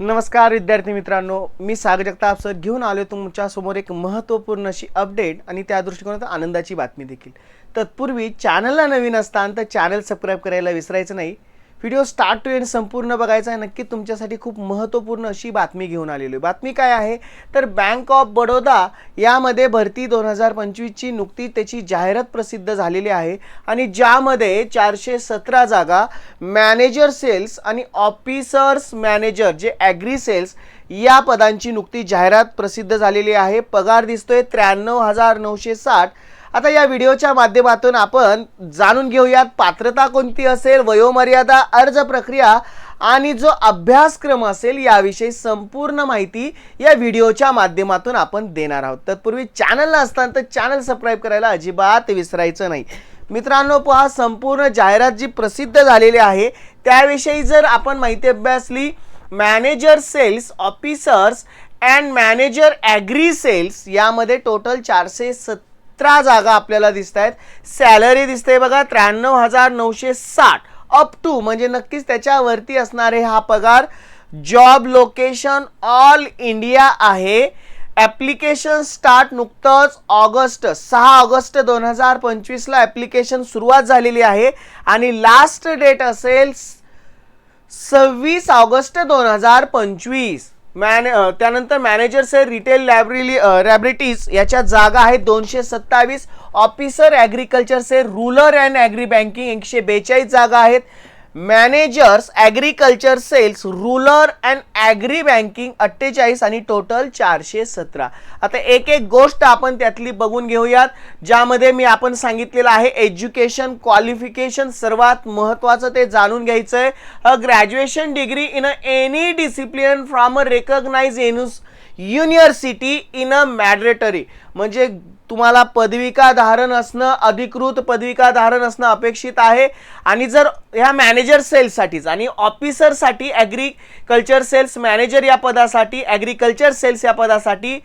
नमस्कार विद्यार्थी मित्रांनो. मी सागर जगताप सर घेऊन आलो तुमच्यासमोर एक महत्त्वपूर्ण अशी अपडेट आणि त्या दृष्टिकोनात आनंदाची बातमी देखील. तत्पूर्वी चॅनलला नवीन असताना तर चॅनल सबस्क्राईब करायला विसरायचं नाही. व्हिडिओ स्टार्ट टू एंड संपूर्ण बघायचा आहे. नक्की तुमच्यासाठी खूप महत्त्वपूर्ण अशी बातमी घेऊन आलेली आहे. बातमी काय आहे? तर बँक ऑफ बडोदा यामध्ये भरती दोन हजार पंचवीसची नुकती त्याची जाहिरात प्रसिद्ध झालेली आहे. आणि ज्यामध्ये चारशे सतरा जागा मॅनेजर सेल्स आणि ऑफिसर्स मॅनेजर जे ॲग्री सेल्स या पदांची नुकती जाहिरात प्रसिद्ध झालेली आहे. पगार दिसतोय त्र्याण्णव हजार नऊशे साठ. आता या व्हिडिओच्या माध्यमातून आपण जाणून घेऊयात पात्रता कोणती असेल वयोमर्यादा अर्ज प्रक्रिया आणि जो अभ्यासक्रम असेल याविषयी संपूर्ण माहिती या व्हिडिओच्या माध्यमातून आपण देणार आहोत. तत्पूर्वी चॅनलला असताना तर चॅनल सबस्क्राईब करायला अजिबात विसरायचं नाही. मित्रांनो पहा संपूर्ण जाहिरात जी प्रसिद्ध झालेली आहे त्याविषयी जर आपण माहिती अभ्यासली manager sales officers and manager agri sales यामध्ये टोटल चारशे सतरा जागा आपल्याला दिसत आहेत सॅलरी दिसते बघा त्र्याण्णव हजार नऊशे साठ. अप टू म्हणजे नक्कीच त्याच्यावरती असणारे हा पगार. जॉब लोकेशन ऑल इंडिया आहे. ॲप्लिकेशन स्टार्ट नुकतंच ऑगस्ट सहा ऑगस्ट दोन हजार पंचवीसला ॲप्लिकेशन सुरुवात झालेली आहे. आणि लास्ट डेट असेल सव्वीस ऑगस्ट दोन हजार पंचवीस. मॅन त्यानंतर मॅनेजर्स आहे रिटेल लॅबरेली लॅबरेटीज याच्या जागा आहेत दोनशे सत्तावीस. ऑफिसर ॲग्रिकल्चर्स से रुरल अँड ॲग्री बँकिंग एकशे बेचाळीस जागा आहेत. Managers agriculture sales rural and agri banking अठ्ठेचाळीस आणि टोटल चारशे सतरा. आता एक एक गोष्ट आपण त्यातली बघून घेऊयात ज्यामध्ये मी आपण सांगितलेलं आहे एज्युकेशन क्वालिफिकेशन सर्वात महत्त्वाचं ते जाणून घ्यायचं आहे a graduation degree in a any discipline from a recognised annuus university in a mandatory म्हणजे तुम्हाला पदविका धारण असणं अधिकृत पदविका धारण असणं अपेक्षित आहे. आणि जर ह्या मॅनेजर सेल्ससाठीच आणि ऑफिसरसाठी ॲग्रिकल्चर सेल्स मॅनेजर या पदासाठी ॲग्रिकल्चर सेल्स या पदासाठी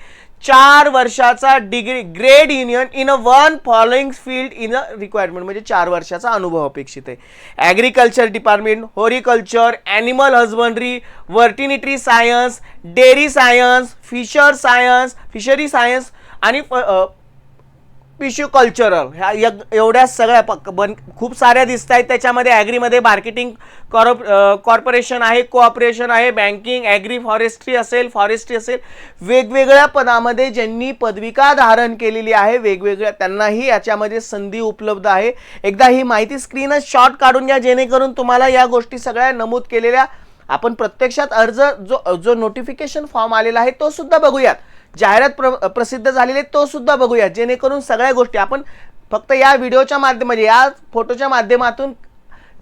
चार वर्षाचा degree graduation in a one following field in a requirement म्हणजे चार वर्षाचा अनुभव अपेक्षित आहे. Agriculture department horticulture animal husbandry वर्टिनिटरी science dairy science fisher science fishery science आणि टिश्यू कल्चरल ह्या यग- एवढ्या सगळ्या प- बन खूप साऱ्या दिसत आहेत त्याच्यामध्ये ॲग्रीमध्ये मार्केटिंग कॉर्प कॉर्पोरेशन आहे कोऑपरेशन आहे बँकिंग ॲग्री फॉरेस्ट्री असेल फॉरेस्ट्री असेल. वेगवेगळ्या पदामध्ये ज्यांनी पदविका धारण केलेली आहे वेगवेगळ्या त्यांनाही याच्यामध्ये संधी उपलब्ध आहे. एकदा ही माहिती स्क्रीनच शॉर्ट काढून घ्या जेणेकरून तुम्हाला या गोष्टी सगळ्या नमूद केलेल्या आपण प्रत्यक्षात अर्ज जो जो नोटिफिकेशन फॉर्म आलेला आहे तो सुद्धा बघूयात. जाहिरात प्र प्रसिद्ध झालेली आहे तो सुद्धा बघूया. जेणेकरून सगळ्या गोष्टी आपण फक्त या व्हिडिओच्या माध्यम म्हणजे या फोटोच्या माध्यमातून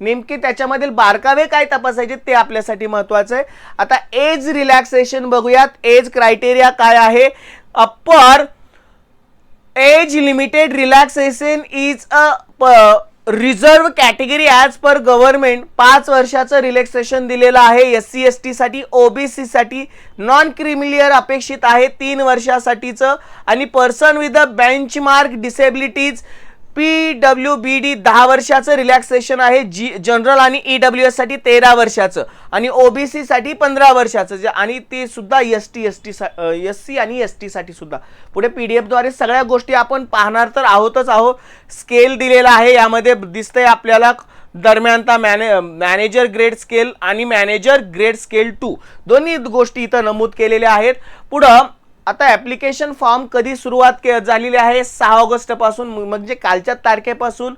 नेमके त्याच्यामधील बारकावे काय तपासायचे ते आपल्यासाठी महत्वाचं आहे. आता एज रिलॅक्सेशन बघूयात. एज क्रायटेरिया काय आहे? Upper age limited relaxation is a reserve category as per government पाच वर्षाचं रिलॅक्सेशन दिलेलं आहे. एस सी एस टीसाठी ओबीसी साठी नॉन क्रिमिलियर अपेक्षित आहे. तीन वर्षासाठीचं. आणि person with a benchmark disabilities P W B D दहा वर्षाचं रिलॅक्सेशन आहे जी जनरल आणि ई डब्ल्यू एससाठी तेरा वर्षाचं आणि ओबीसी साठी पंधरा वर्षाचं. जे आणि ते सुद्धा एस टी एस टी सा एस सी आणि एस टी साठी सुद्धा. पुढे पी डी एफद्वारे सगळ्या गोष्टी आपण पाहणार तर आहोतच आहोत. स्केल दिलेला आहे यामध्ये दिसतंय आपल्याला दरम्यानता मॅने मॅनेजर ग्रेड स्केल आणि मॅनेजर ग्रेड स्केल टू दोन्ही गोष्टी इथं नमूद केलेल्या आहेत. पुढं आता ॲप्लिकेशन फॉर्म कधी सुरुवात के झालेली आहे? सहा ऑगस्टपासून म्हणजे कालच्या तारखेपासून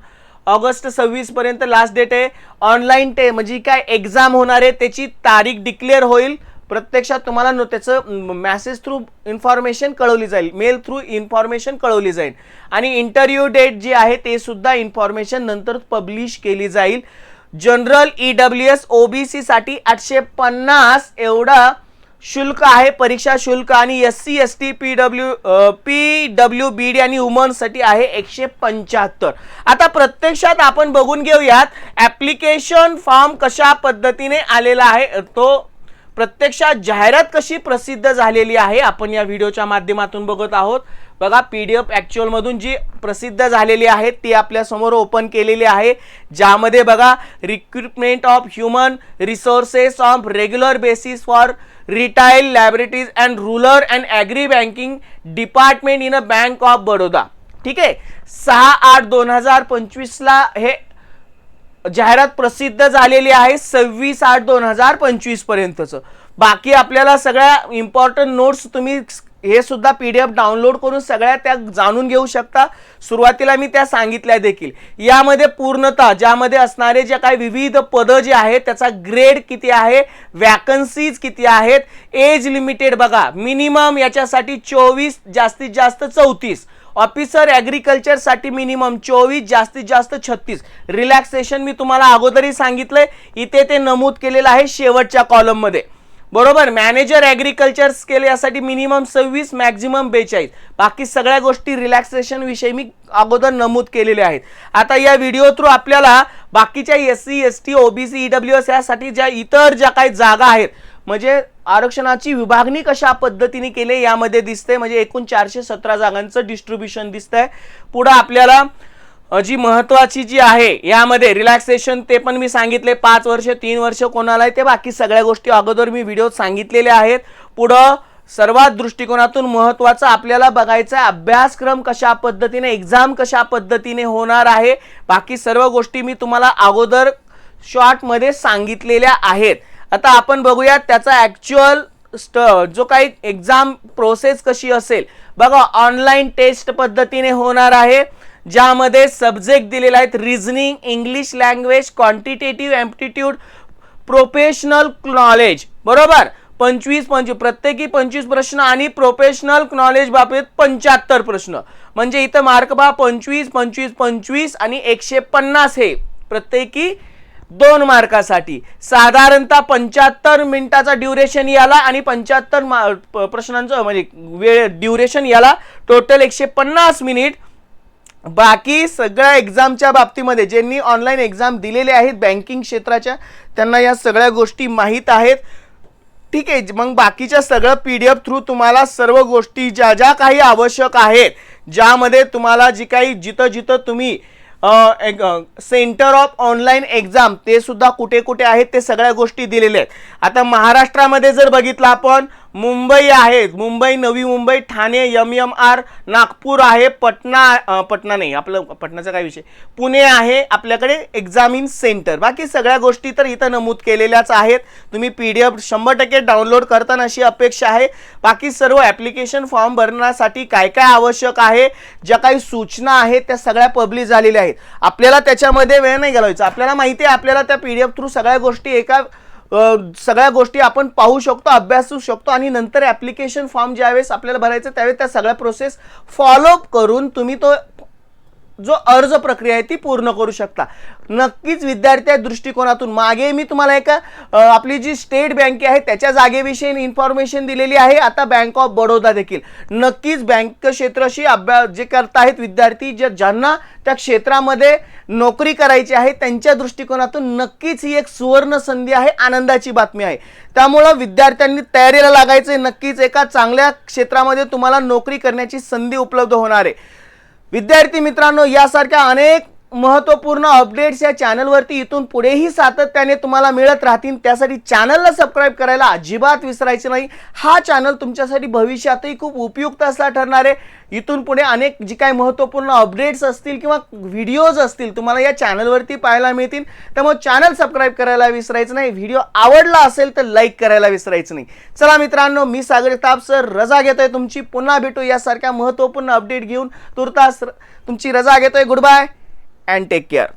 ऑगस्ट सव्वीस पर्यंत लास्ट डेट आहे. ऑनलाईन टे म्हणजे काय एक्झाम होणार आहे त्याची तारीख डिक्लेअर होईल. प्रत्यक्षात तुम्हाला न त्याचं मॅसेज थ्रू इन्फॉर्मेशन कळवली जाईल. मेल थ्रू इन्फॉर्मेशन कळवली जाईल. आणि इंटरव्ह्यू डेट जी आहे ते सुद्धा इन्फॉर्मेशन नंतर पब्लिश केली जाईल. General E W S O B सीसाठी आठशे पन्नास एवढा शुल्क आहे परीक्षा शुल्क आणि S C S T P W P W B D आणि वुमन्ससाठी आहे एकशे पंच्याहत्तर. आता प्रत्यक्षात आपण बघून घेऊयात ॲप्लिकेशन फॉर्म कशा पद्धतीने आलेला आहे तो प्रत्यक्षात जाहिरात कशी प्रसिद्ध झालेली आहे आपण या व्हिडिओच्या माध्यमातून बघत आहोत. बघा पी डी एफ ॲक्च्युअलमधून जी प्रसिद्ध झालेली आहे ती आपल्यासमोर ओपन केलेली आहे ज्यामध्ये बघा recruitment of human resources of regular basis for retail laboratories and rural and agri banking department in a bank of Baroda ठीक आहे? सहा आठ दोन हजार पंचवीसला हे जाहिरात प्रसिद्ध झालेली आहे सव्वीस आठ दोन हजार पंचवीसपर्यंतचं बाकी आपल्याला सगळ्या इम्पॉर्टंट नोट्स तुम्ही हे सुद्धा पी डी एफ डाउनलोड करून सगळ्या त्या जाणून घेऊ शकता. सुरुवातीला मी त्या सांगितल्या देखील. यामध्ये पूर्णतः ज्यामध्ये असणारे जे काही विविध पदं जे आहेत त्याचा ग्रेड किती आहे वॅकन्सीज किती आहेत एज लिमिटेड बघा मिनिमम याच्यासाठी चोवीस जास्तीत जास्त चौतीस. ऑफिसर ॲग्रिकल्चरसाठी मिनिमम चोवीस जास्तीत जास्त छत्तीस. रिलॅक्सेशन मी तुम्हाला अगोदरही सांगितलंय. इथे ते नमूद केलेलं आहे शेवटच्या कॉलममध्ये बरोबर मॅनेजर ॲग्रिकल्चर स्केल यासाठी मिनिमम सव्वीस मॅक्झिमम बेचाळीस. बाकी सगळ्या गोष्टी रिलॅक्सेशन विषयी मी अगोदर नमूद केलेल्या आहेत. आता या व्हिडिओ थ्रू आपल्याला बाकीच्या S C S T OBC E W S यासाठी ज्या इतर ज्या काही जागा आहेत म्हणजे आरक्षणाची विभागणी कशा पद्धतीने केली यामध्ये दिसते म्हणजे एकूण चारशे सतरा जागांचं डिस्ट्रीब्युशन दिसतंय. पुढं आपल्याला जी महत्वाची जी आहे यामध्ये रिलॅक्सेशन ते पण मी सांगितले. पाच वर्ष तीन वर्ष कोणाला आहे ते बाकी सगळ्या गोष्टी अगोदर मी व्हिडिओ सांगितलेल्या आहेत. पुढं सर्वात दृष्टिकोनातून महत्त्वाचं आपल्याला बघायचं आहे अभ्यासक्रम कशा पद्धतीने एक्झाम कशा पद्धतीने होणार आहे बाकी सर्व गोष्टी मी तुम्हाला अगोदर शॉर्टमध्ये सांगितलेल्या आहेत. आता आपण बघूयात त्याचा ॲक्च्युअल स्ट जो काही एक्झाम प्रोसेस कशी असेल. बघा ऑनलाईन टेस्ट पद्धतीने होणार आहे. ज्यामध्ये सब्जेक्ट दिलेले आहेत reasoning English language quantitative aptitude professional knowledge बरोबर? पंचवीस पंचवीस. प्रत्येकी पंचवीस प्रश्न आणि प्रोफेशनल नॉलेज बाबतीत पंच्याहत्तर प्रश्न. म्हणजे इथं मार्क बा पंचवीस पंचवीस पंचवीस आणि एकशे पन्नास हे. प्रत्येकी दोन मार्कासाठी. साधारणतः पंच्याहत्तर मिनिटाचा ड्युरेशन याला आणि पंच्याहत्तर मा प्रश्नांचं म्हणजे वेळ ड्युरेशन याला टोटल एकशे पन्नास मिनिट बाकी सगळ्या एक्झामच्या बाबतीमध्ये ज्यांनी ऑनलाईन एक्झाम दिलेले आहेत बँकिंग क्षेत्राच्या त्यांना या सगळ्या गोष्टी माहीत आहेत. ठीक आहे मग बाकीच्या सगळं पी डी एफ थ्रू तुम्हाला सर्व गोष्टी ज्या ज्या काही आवश्यक आहेत ज्यामध्ये तुम्हाला जी काही जिथं जिथं तुम्ही सेंटर ऑफ ऑनलाईन एक्झाम ते सुद्धा कुठे कुठे आहेत ते सगळ्या गोष्टी दिलेल्या आहेत. आता महाराष्ट्रामध्ये जर बघितलं आपण मुंबई आहे Mumbai Navi Mumbai Thane M M R Nagpur आहे पटना पटना नाही आपलं पटनाचा काय विषय? पुणे आहे आपल्याकडे एक्झामिन सेंटर बाकी सगळ्या गोष्टी तर इथं नमूद केलेल्याच आहेत. तुम्ही पी डी एफ शंभर टक्के डाउनलोड करताना अशी अपेक्षा आहे. बाकी सर्व ॲप्लिकेशन फॉर्म भरण्यासाठी काय काय आवश्यक आहे ज्या काही सूचना आहेत त्या सगळ्या पब्लिश झालेल्या आहेत. आपल्याला त्याच्यामध्ये वेळ नाही घालवायचा. आपल्याला माहिती आहे आपल्याला त्या पी डी एफ थ्रू सगळ्या गोष्टी एका सगळ्या गोष्टी आपण पाहू शकतो अभ्यासू शकतो आणि नंतर ॲप्लिकेशन फॉर्म ज्यावेळेस आपल्याला भरायचं त्यावेळेस त्या सगळ्या प्रोसेस फॉलोअप करून तुम्ही तो जो अर्ज प्रक्रिया आहे ती पूर्ण करू शकता. नक्कीच विद्यार्थ्या दृष्टिकोनातून मागे मी तुम्हाला एका आपली जी स्टेट बँक आहे त्याच्या जागेविषयी इन्फॉर्मेशन दिलेली आहे. आता बँक ऑफ बडोदा देखील. नक्कीच बँक क्षेत्राशी अभ्यास जे करत आहेत विद्यार्थी जे ज्यांना त्या क्षेत्रामध्ये नोकरी करायची आहे त्यांच्या दृष्टिकोनातून नक्कीच ही एक सुवर्ण संधी आहे आनंदाची बातमी आहे. त्यामुळं विद्यार्थ्यांनी तयारीला लागायचे नक्कीच एका चांगल्या क्षेत्रामध्ये तुम्हाला नोकरी करण्याची संधी उपलब्ध होणार आहे. विद्यार्थी मित्रांनो यासारख्या अनेक महत्त्वपूर्ण अपडेट्स या चॅनलवरती इथून पुढेही सातत्याने तुम्हाला मिळत राहतील. त्यासाठी चॅनलला सबस्क्राईब करायला अजिबात विसरायचं नाही. हा चॅनल तुमच्यासाठी भविष्यातही खूप उपयुक्त असा ठरणार आहे. इथून पुढे अनेक जी काही महत्त्वपूर्ण अपडेट्स असतील किंवा व्हिडिओज असतील तुम्हाला या चॅनलवरती पाहायला मिळतील. त्यामुळे चॅनल सबस्क्राईब करायला विसरायचं नाही. व्हिडिओ आवडला असेल तर लाईक करायला विसरायचं नाही. चला मित्रांनो मी सागर ताप सर. रजा घेतोय तुमची. पुन्हा भेटू यासारख्या महत्त्वपूर्ण अपडेट घेऊन. तुर्तास तुमची रजा घेतोय. Good bye and take care.